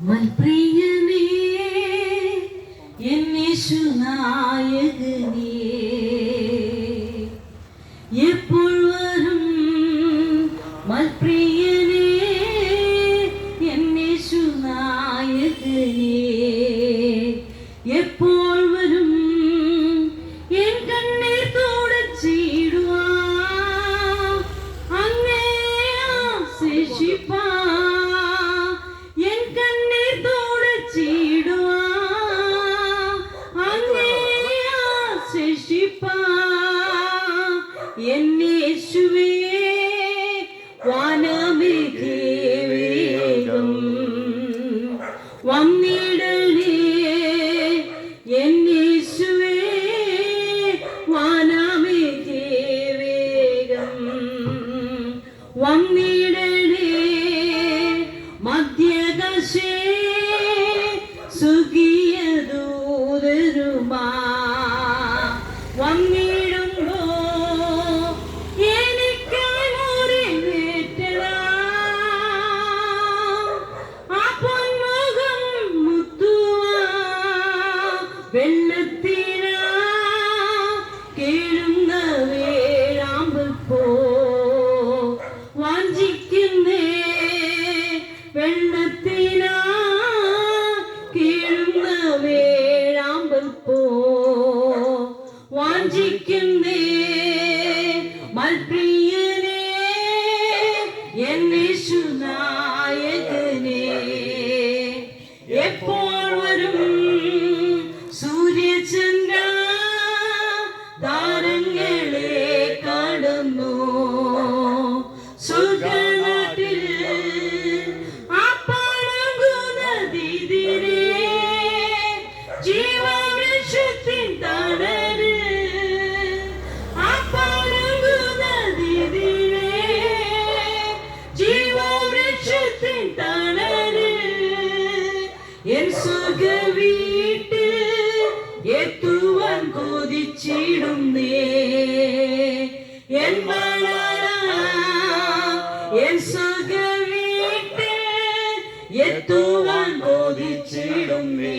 മൽപ്രിയനേ എന്നേശുനായകനേ എപ്പോഴും മൽപ്രിയനേ എന്നേശുനായകനേ എപ്പോൾ വരും എൻ കണ്ണീർ തുടച്ചിടുവാ അങ്ങേ ശേഷിപ്പാ 给人 കൊതിച്ചിടുന്നേ. എൻ എൻ സുഖ വീട്ടിൽ എത്തുവാൻ കൊതിച്ചിടുന്നേ.